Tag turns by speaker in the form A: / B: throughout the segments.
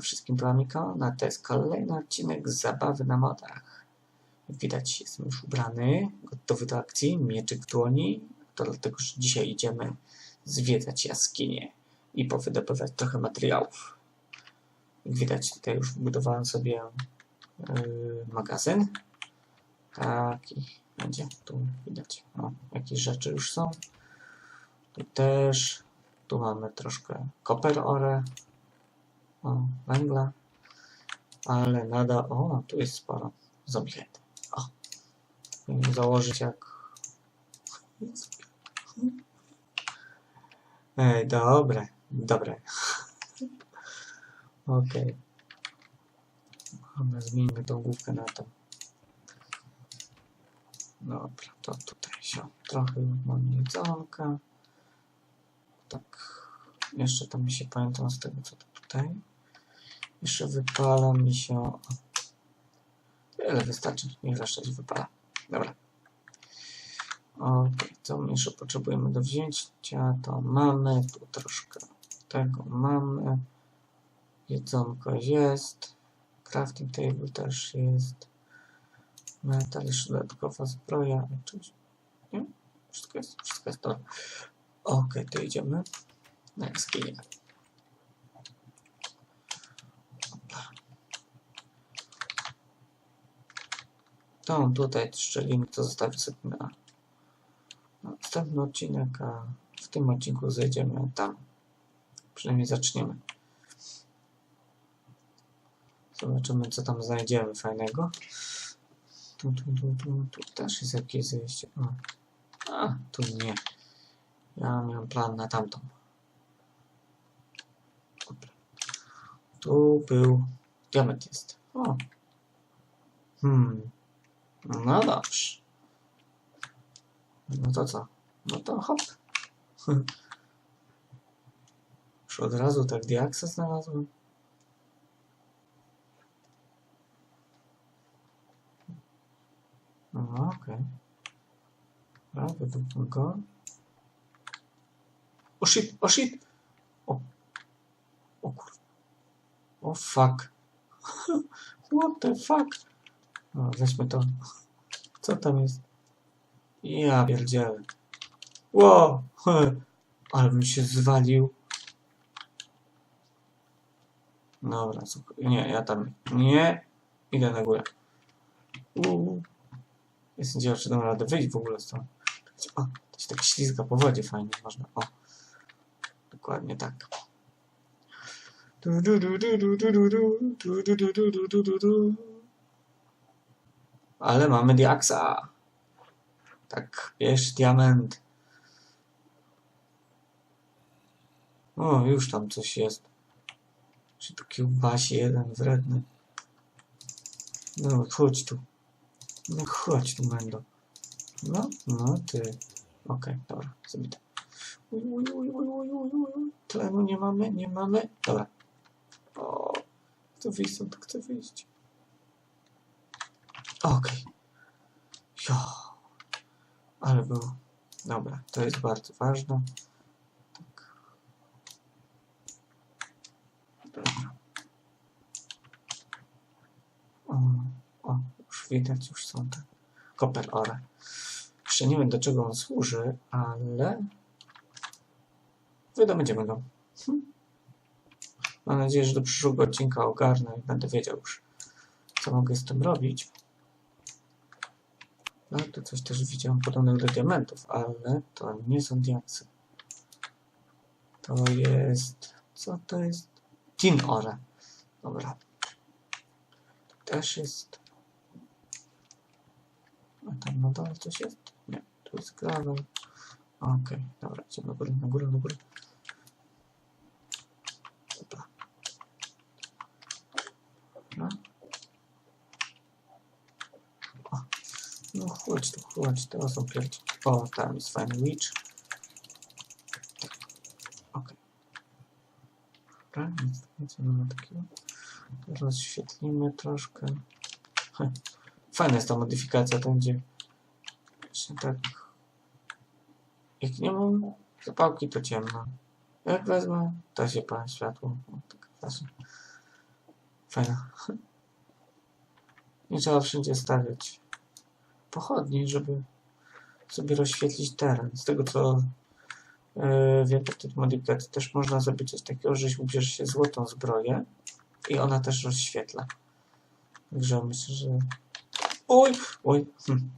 A: Wszystkim, to Amiko, no to jest kolejny odcinek zabawy na modach. Jak widać jestem już ubrany, gotowy do akcji, mieczyk w dłoni, to dlatego, że dzisiaj idziemy zwiedzać jaskinie i powydobywać trochę materiałów. Jak widać tutaj już wbudowałem sobie yy, magazyn. Taki będzie, tu widać, o, jakieś rzeczy już są. Tu też, tu mamy troszkę koper ore, o, węgla, ale nadal, o, tu jest sporo zombielet. O, założyć jak... Ej, dobre, dobre. Okej. Dobra, zmieńmy tą główkę na to. Dobra, to tutaj się trochę mam jedzonka. Tak, jeszcze tam się pamiętam z tego, co to tutaj. Jeszcze wypala mi się... Tyle wystarczy, niech zawsze się wypala. Dobra. Ok, co my jeszcze potrzebujemy do wzięcia? To mamy, tu troszkę tego mamy. Jedzonko jest. Crafting table też jest. Metal, jeszcze dodatkowa zbroja. Nie? Wszystko jest, wszystko jest to. Ok, to idziemy na jaskinię. Tą tutaj szczeliny to zostawię sobie na następny odcinek, a w tym odcinku zejdziemy tam. Przynajmniej zaczniemy. Zobaczymy, co tam znajdziemy fajnego. Tu, tu, tu, tu, tu też jest jakieś zejście. O. A, tu nie. Ja miałem plan na tamtą. Dobra. Tu był... Diament jest. O. Hmm. No dobrze. No to co? No to hop. Już od razu tak diaksa znalazłem. No okej. Okay. Wydupmy go. O shit, o shit! O, o kur... O fuck. What the fuck? No, weźmy to. Co tam jest? Ja pierdzielę. Ło! Ale bym się zwalił. Dobra, słuchaj. Nie, ja tam nie. Idę na górę. Uuu. Jestem ciekaw, czy dam radę wyjść w ogóle stąd. O, to się tak ślizga po wodzie fajnie można. O. Dokładnie tak. Du, du, du, du, du, du, du, du, du, du, du, du, du, du, du. Ale mamy diaksa. Tak, bierz diament. O, już tam coś jest. Czy tu jeden wredny. No, chodź tu. No, chodź tu, Mendo. No, no, ty. Okej, okay, dobra, zabite. Uj, uj, uj, uj, uj, uj, uj. Tlenu nie mamy, nie mamy. Dobra. O, chcę wyjść chcę wyjść. Okej. Okay. Jo. Ale był. Dobra, to jest bardzo ważne. Tak. Dobra. O, o, już widać, już są te koper ore. Jeszcze nie wiem do czego on służy, ale wydobędziemy go. Hm. Mam nadzieję, że do przyszłego odcinka ogarnę i będę wiedział już, co mogę z tym robić. No tu coś też widziałem podobnych do diamentów, ale to nie są diaksy. To jest... Co to jest? Tin ore. Dobra. Też jest... A tam na dole coś jest? Nie, tu jest gravel. Okej, okay, dobra, idziemy na górę, na górę, na górę. Dobra. Dobra. No chodź, to są pierdzi. O, tam jest fajny witch. Ok. Dobra, nic, nic nie ma takiego. Rozświetlimy troszkę. Heh. Fajna jest ta modyfikacja, tam gdzie właśnie tak jak nie mam zapałki to ciemno. Jak wezmę, to się pala światło. Tak. Fajna. Nie trzeba wszędzie stawiać pochodni, żeby sobie rozświetlić teren. Z tego co yy, wiem, w tym modyfikacji też można zrobić coś takiego, że ubierze się złotą zbroję i ona też rozświetla. Także myślę, że... Oj! Oj! Hm.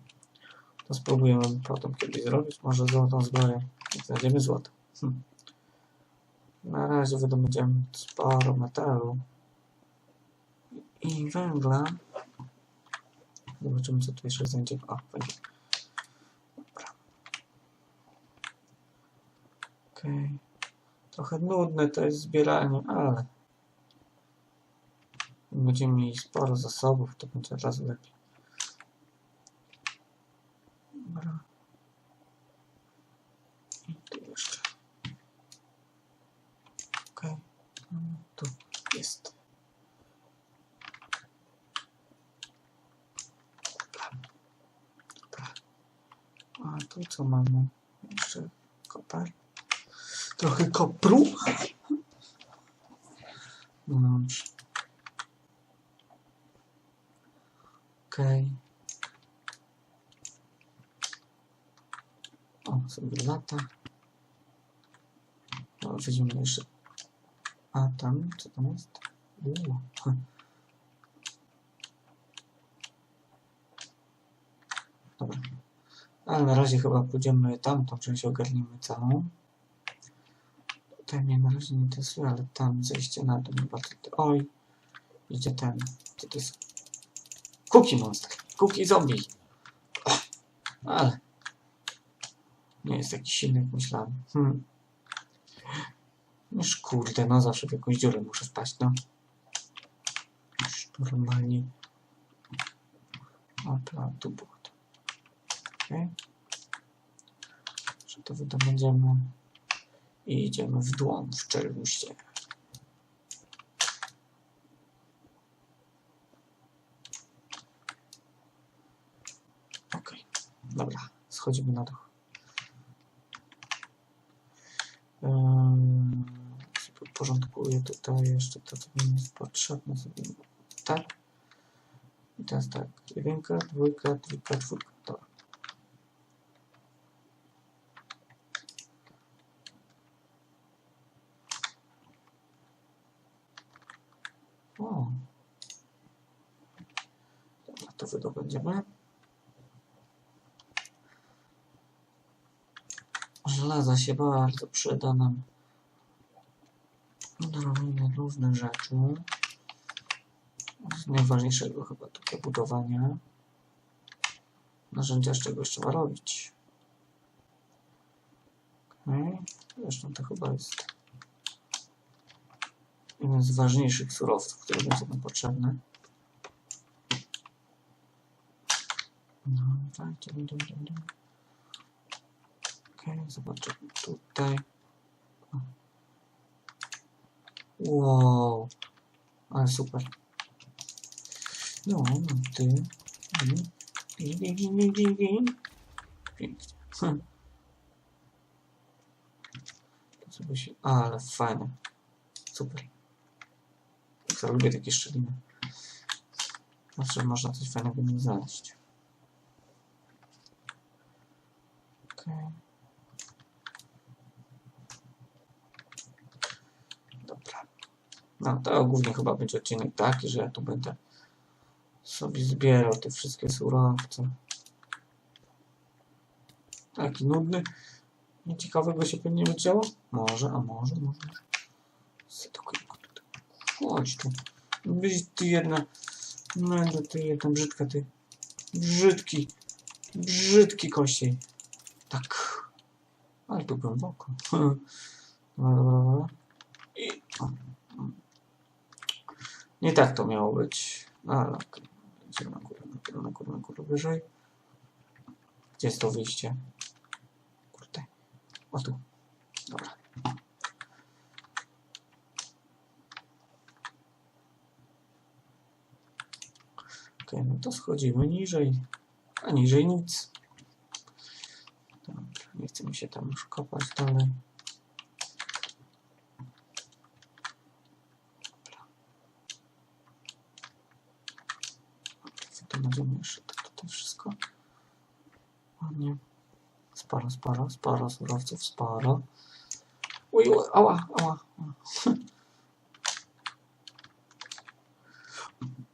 A: To spróbujemy potem kiedyś zrobić. Może złotą zbroję. Znajdziemy złoto. Hm. Na razie wydobędziemy sporo metalu i węgla. Zobaczymy, co tu jeszcze znajdzie. O, węgiel. Dobra. Okej. Trochę nudne to jest zbieranie, ale będziemy mieli sporo zasobów, to będzie od razu lepiej. Dobra. I tu jeszcze. Okej. Mm, Tu jest. Dobra. A tu co mamy? Jeszcze kopar. Trochę kopru. No dobrze. Okej. O, sobie lata. Weźmiemy jeszcze. A tam, co tam jest? Uuu. Dobra. Ale na razie chyba pójdziemy tamtą część ogarniemy całą. Tutaj mnie na razie nie interesuje, ale tam zejście na dół. bardzo. Oj, idzie ten. Co to jest? Cookie Monster. Cookie Zombie. Ale nie jest taki silny jak myślałem. Hmm. Już kurde, no zawsze w jakąś dziurę muszę wpaść, no. Już normalnie. Opla, tu było to. Okej. Że to wydobędziemy. I idziemy w dłoń, w czeluście. Okej, dobra, schodzimy na dół. Ehm, sobie porządkuję tutaj jeszcze to, co mi jest potrzebne. Sobie tak. I teraz tak, jedynka, dwójka, trójka, czwórka. Dobra, to wydobędziemy. Żelaza się bardzo przyda nam do robienia różnych rzeczy. Z najważniejszego chyba tutaj budowania. Narzędzia z czegoś trzeba robić. Okay. Zresztą to chyba jest jeden z ważniejszych surowców, które będą nam potrzebne. No, tak, idziemy, idziemy, idziemy. Okej, zobaczę tutaj. Wow, ale super. No, no ty. Mm. Gin, gin, gin, gin, gin. Pięknie. Hm. Sobie się... Ale fajne. Super. Ja lubię takie szczeliny. Zawsze można coś fajnego znaleźć. Okej. Dobra. No to głównie chyba będzie odcinek taki, że ja tu będę sobie zbierał te wszystkie surowce. Taki nudny. Nic ciekawego się pewnie nie działo? Może, a może, może. Chodź tu. Byś ty jedna. Mendo, ty jedna brzydka, ty. Brzydki. Brzydki kościej. Tak. Ale tu głęboko. I... Nie tak to miało być. No, ale. Idziemy na górę, na górę, na górę, na górę, wyżej. Gdzie jest to wyjście? Kurde. O tu. Dobra. Okej, no to schodzimy niżej. A niżej nic. Dobra, nie chce mi się tam już kopać dalej. Będziemy jeszcze to wszystko. Ładnie. Sporo, sporo, sporo surowców, sporo. Uj, uj, ała, ała.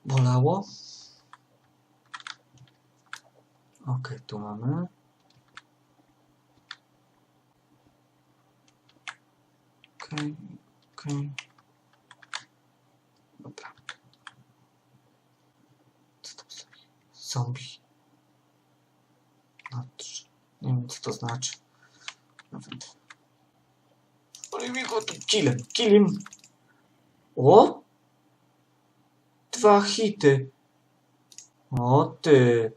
A: Bolało. Ok, tu mamy. Ok, ok. Dobra. Co to jest? Zombie. Znaczy, nie wiem co to znaczy. Nawet. Ale mi go tu killem, killem. O! Dwa hity. O ty.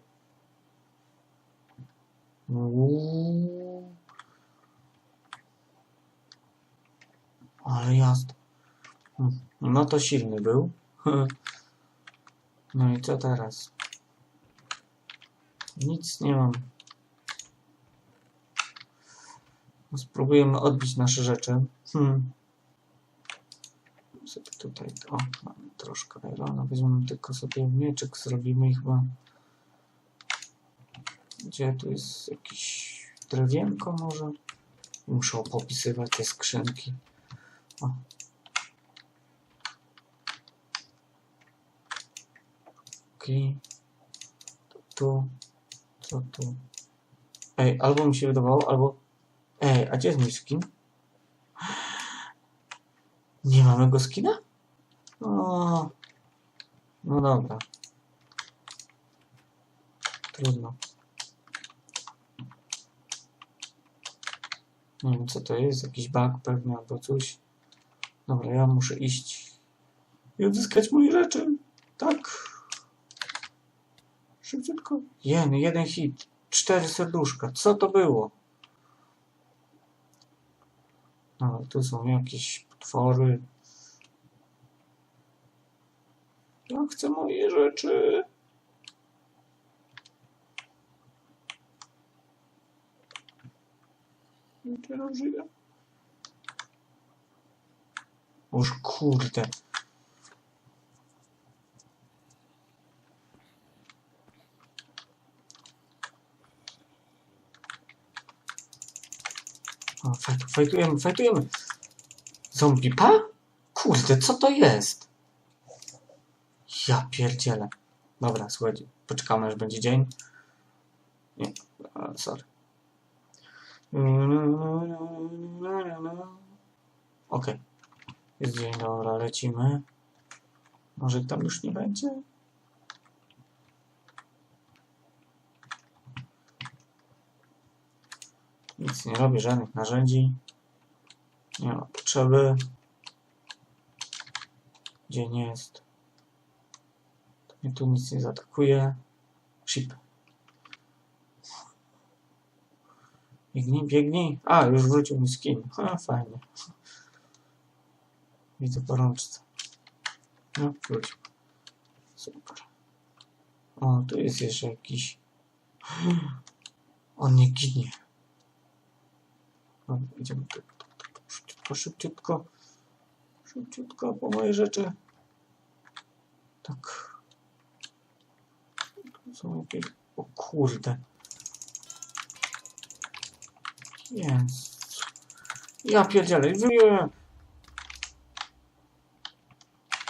A: Uuu. Ale jazda. Hmm, No to silny był. No i co teraz? Nic nie mam. No, Spróbujemy odbić nasze rzeczy. Hmm. Sobie tutaj, o, mamy troszkę irona. Weźmiemy tylko sobie mieczyk, zrobimy i chyba. Gdzie tu jest jakiś drewienko może? Muszę popisywać te skrzynki. O. Tu. Co tu? Ej, albo mi się wydawało, albo... Ej, a gdzie jest mój skin? Nie mamy go skina? O, no dobra. Trudno. Nie wiem co to jest, jakiś bug pewnie albo coś. Dobra, ja muszę iść i odzyskać moje rzeczy. Tak. Szybciutko. Jen, jeden hit. Cztery serduszka. Co to było? No, tu są jakieś potwory. Ja chcę moje rzeczy. Teraz żyję. Oż kurde. Fajtujemy, fajtujemy. Zombie pa? Kurde, co to jest? Ja pierdzielę. Dobra, słuchajcie, poczekamy aż będzie dzień. Nie, sorry. Okej. Jest dzień, dobra, lecimy. Może tam już nie będzie? Nic nie robię, żadnych narzędzi. Nie ma potrzeby. Gdzie nie jest? To mnie tu nic nie zaatakuje. Ship. Biegnij, biegnij. A, już wrócił mi skin. A, fajnie. Widzę porączce. No, wrócił. Super. O, tu jest jeszcze jakiś... On nie ginie. No, idziemy. Szybciutko, szybciutko. Szybciutko po moje rzeczy. Tak. Są jakieś... O kurde. Jest. Ja pierdzielę. Wyjąłem.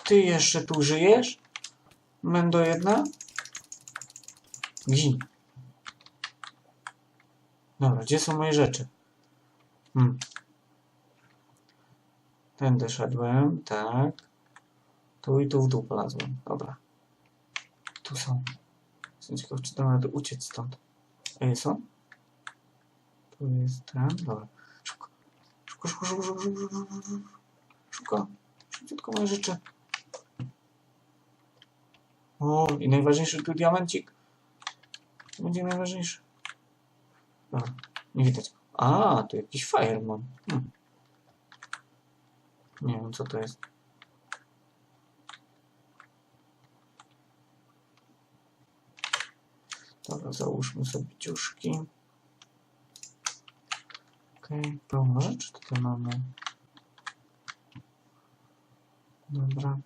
A: Ty jeszcze tu żyjesz? Mendo jedna? Gin. Dobra, gdzie są moje rzeczy? Hmm. Tędy szedłem, tak. Tu i tu w dół polazłem. Dobra. Tu są. Jestem ciekaw, czy dam uciec stąd. Ej, są? Tu jest ten. Dobra. Szybko. Szybko, szybko, szybko, szybko, szybko, szybko, szybko. Szybko. Szybciutko moje rzeczy. O, i najważniejszy tu diamencik. To będzie najważniejszy. Dobra, nie widać. A, tu jakiś fireman. Hmm. Nie wiem, co to jest. Dobra, załóżmy sobie ciuszki. Okej, okay. pełno tutaj mamy. Dobra.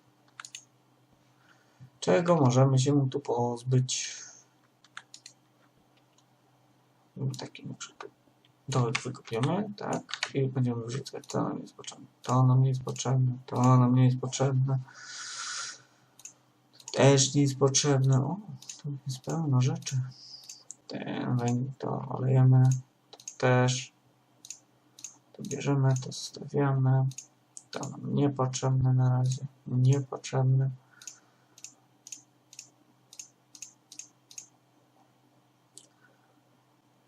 A: Czego możemy się tu pozbyć? Taki na przykład dołek wykopiemy, tak, i będziemy wrzucać. To nam jest potrzebne, to nam nie jest potrzebne, to nam nie jest potrzebne. Też nie jest potrzebne. O, tu jest pełno rzeczy. Ten węgiel to olejemy, to też. To bierzemy, to zostawiamy. To nam niepotrzebne na razie. Niepotrzebne.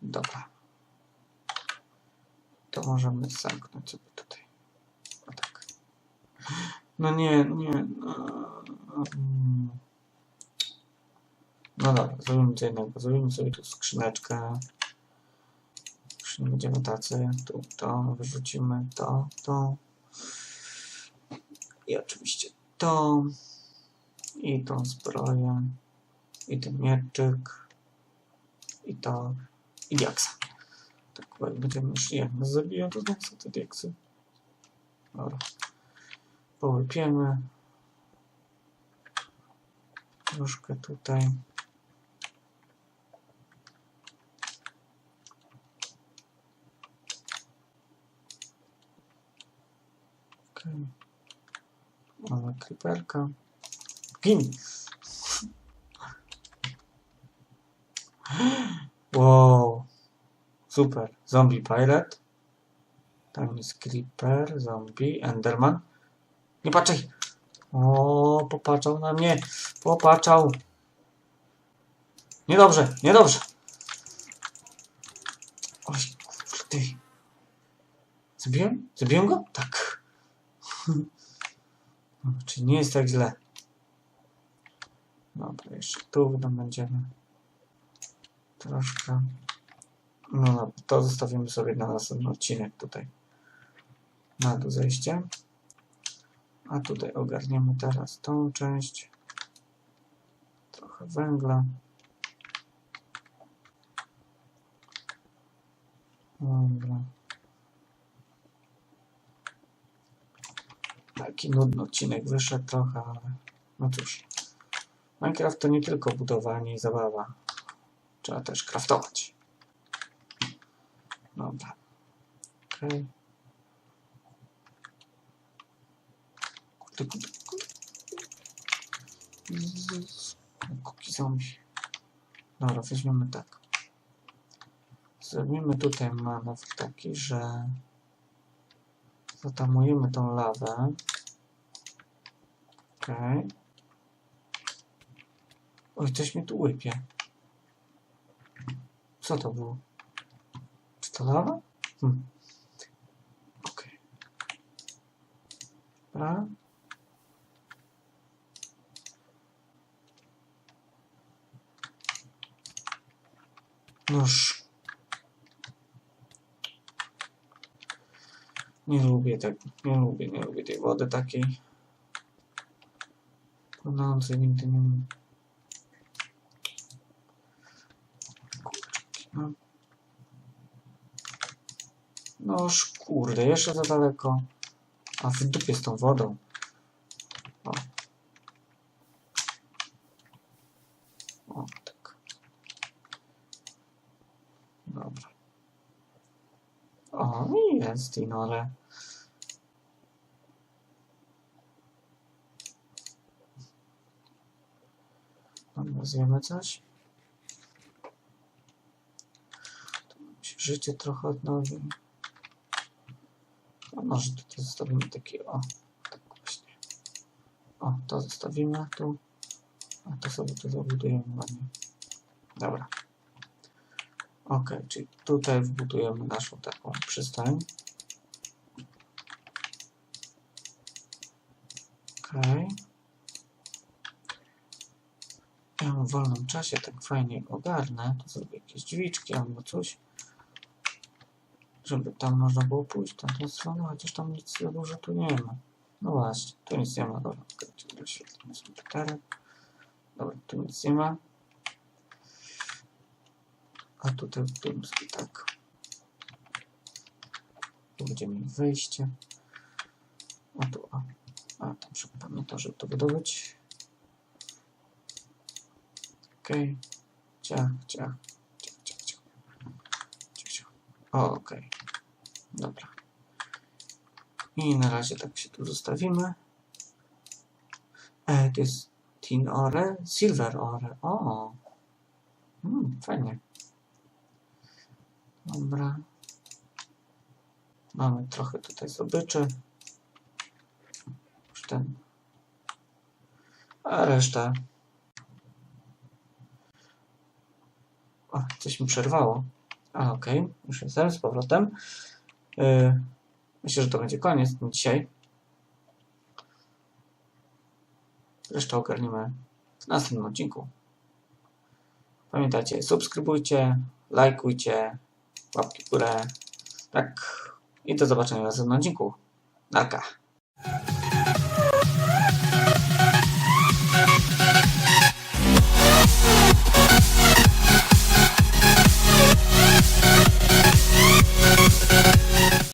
A: Dobra. Możemy zamknąć sobie tutaj. O tak. No nie, nie. No, mm. no dobra, zrobimy co innego. Zrobimy sobie tu skrzyneczkę. Już nie będziemy tacy. Tu to wyrzucimy, to, to. I oczywiście to. I tą zbroję. I ten mieczyk. I to. I diaksa. Tak, bo jak będziemy już je zabiją, to znowu są te diaksy. Dobra. Połypiemy. Troszkę tutaj. Okej. Mamy creeperka. Gin! Wow. Super. Zombie Pirate. Tam jest Creeper, Zombie, Enderman. Nie patrzaj! O, popatrzał na mnie. Popatrzał. Niedobrze, niedobrze. Oj, kurde. Zabiłem? Zabiłem go? Tak. Czyli nie jest tak źle. Dobra, jeszcze tu będziemy. Troszkę. No, no, to zostawimy sobie na następny odcinek tutaj. Na dół zejście. A tutaj ogarniemy teraz tą część. Trochę węgla. Węgla. Taki nudny odcinek wyszedł trochę, ale no cóż. Minecraft to nie tylko budowanie i zabawa. Trzeba też craftować. Dobra. Kurde, kurde. Jezus. Kuki zombie. Dobra, weźmiemy tak. Zrobimy tutaj manewr taki, że zatamujemy tą lawę. Okej. Oj, coś mnie tu łypie. Co to było? Czy to lawa? Hmm. Okej. Dobra. Noż. Nie lubię tego. Nie lubię, nie lubię tej wody takiej. Płynącej nigdy nie lubię. No. Noż kurde, jeszcze za daleko. A w dupie z tą wodą. O. O, tak. Dobra. O, jest, i no ale... Dobra, zjemy coś. Nam się życie trochę odnowi. A może tutaj zostawimy taki, o, tak właśnie. O, to zostawimy tu. A to sobie tu zabudujemy ładnie. Dobra. Ok, czyli tutaj wbudujemy naszą taką przystań. Ok. Ja w wolnym czasie tak fajnie ogarnę, to zrobię jakieś drzwiczki albo coś, żeby tam można było pójść w tamtą stronę, chociaż tam nic za dużo tu nie ma. No właśnie, tu nic nie ma, dobra, okay, doświetlimy sobie teren. Dobra, tu nic nie ma. A tutaj budujemy sobie tak. Tu będziemy mieli wejście. A tu, a, a tam trzeba pamiętać, żeby to wydobyć. Okej. Ciach, ciach. Ciach, ciach, ciach. Ciach, ciach. O, okej. Dobra. I na razie tak się tu zostawimy. E, to jest tin ore, silver ore. O. Mm, fajnie. Dobra. Mamy trochę tutaj zdobyczy. Już ten. A reszta. O, coś mi przerwało. A, okej. Już jestem z powrotem. Yy, myślę, że to będzie koniec dzisiaj. Resztę ogarnimy w następnym odcinku. Pamiętajcie, subskrybujcie, lajkujcie, łapki w górę. Tak. I do zobaczenia w następnym odcinku. Narka.